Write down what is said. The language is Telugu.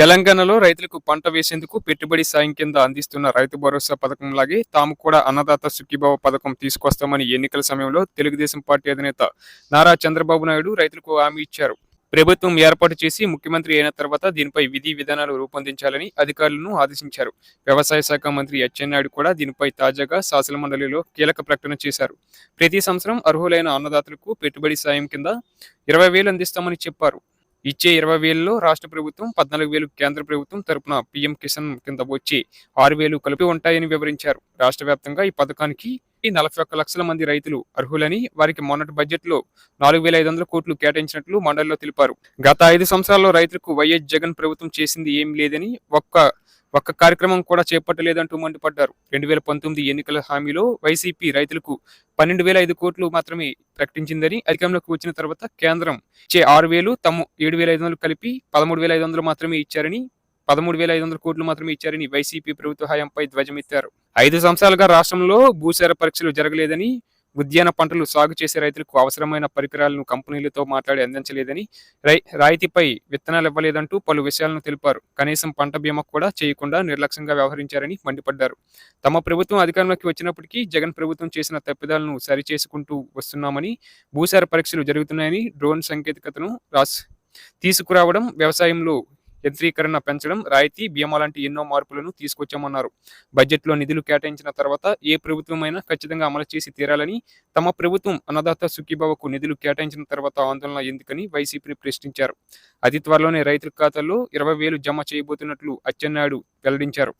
తెలంగాణలో రైతులకు పంట వేసేందుకు పెట్టుబడి సాయం కింద అందిస్తున్న రైతు భరోసా పథకం లాగే తాము కూడా అన్నదాత సుఖీభావ పథకం తీసుకొస్తామని ఎన్నికల సమయంలో తెలుగుదేశం పార్టీ అధినేత నారా చంద్రబాబు నాయుడు రైతులకు హామీ ఇచ్చారు. ప్రభుత్వం ఏర్పాటు చేసి ముఖ్యమంత్రి అయిన తర్వాత దీనిపై విధి విధానాలు రూపొందించాలని అధికారులను ఆదేశించారు. వ్యవసాయ శాఖ మంత్రి అచ్చెన్నాయుడు కూడా దీనిపై తాజాగా శాసన మండలిలో కీలక ప్రకటన చేశారు. ప్రతి సంవత్సరం అర్హులైన అన్నదాతలకు పెట్టుబడి సాయం కింద ఇరవై వేలు అందిస్తామని చెప్పారు. ఇచ్చే ఇరవై వేలలో రాష్ట్ర ప్రభుత్వం పద్నాలుగు వేలు కేంద్ర ప్రభుత్వం తరపున పీఎం కిసాన్ కింద వచ్చి ఆరు వేలు కలిపి ఉంటాయని వివరించారు. రాష్ట్ర వ్యాప్తంగా ఈ పథకానికి నలభై ఒక్క లక్షల మంది రైతులు అర్హులని వారికి మొన్నటి బడ్జెట్లో నాలుగు వేల ఐదు వందల కోట్లు కేటాయించినట్లు మండలిలో తెలిపారు. గత ఐదు సంవత్సరాల్లో రైతులకు వైఎస్ జగన్ ప్రభుత్వం చేసింది ఏం లేదని ఒక్క ఒక్క కార్యక్రమం కూడా చేపట్టలేదంటూ మండిపడ్డారు. రెండు వేల పంతొమ్మిది ఎన్నికల హామీలో వైసీపీ రైతులకు పన్నెండు వేల ఐదు కోట్లు మాత్రమే ప్రకటించిందని అధికారంలోకి వచ్చిన తర్వాత కేంద్రం ఇచ్చే ఆరు వేలు తమ ఏడు వేల ఐదు వందలు కలిపి పదమూడు వేల ఐదు వందలు మాత్రమే ఇచ్చారని పదమూడు వేల ఐదు వందల కోట్లు మాత్రమే ఇచ్చారని వైసీపీ ప్రభుత్వ హయాంపై ధ్వజమెత్తారు. ఐదు సంవత్సరాలుగా రాష్ట్రంలో భూసార పరీక్షలు జరగలేదని ఉద్యాన పంటలు సాగు చేసే రైతులకు అవసరమైన పరికరాలను కంపెనీలతో మాట్లాడి అందించలేదని రై రాయితీపై విత్తనాలు ఇవ్వలేదంటూ పలు విషయాలను తెలిపారు. కనీసం పంట బీమా కూడా చేయకుండా నిర్లక్ష్యంగా వ్యవహరించారని మండిపడ్డారు. తమ ప్రభుత్వం అధికారంలోకి వచ్చినప్పటికీ జగన్ ప్రభుత్వం చేసిన తప్పిదాలను సరిచేసుకుంటూ వస్తున్నామని భూసార పరీక్షలు జరుగుతున్నాయని డ్రోన్ సాంకేతికతను రాస్ తీసుకురావడం వ్యవసాయంలో యంత్రీకరణ పెంచడం రాయితీ బీమా లాంటి ఎన్నో మార్పులను తీసుకొచ్చామన్నారు. బడ్జెట్లో నిధులు కేటాయించిన తర్వాత ఏ ప్రభుత్వమైనా ఖచ్చితంగా అమలు చేసి తీరాలని తమ ప్రభుత్వం అన్నదాత సుఖీబాబుకు నిధులు కేటాయించిన తర్వాత ఆందోళన ఎందుకని వైసీపీని ప్రశ్నించారు. అతి త్వరలోనే రైతుల ఖాతాల్లో ఇరవై వేలు జమ చేయబోతున్నట్లు అచ్చెన్నాయుడు వెల్లడించారు.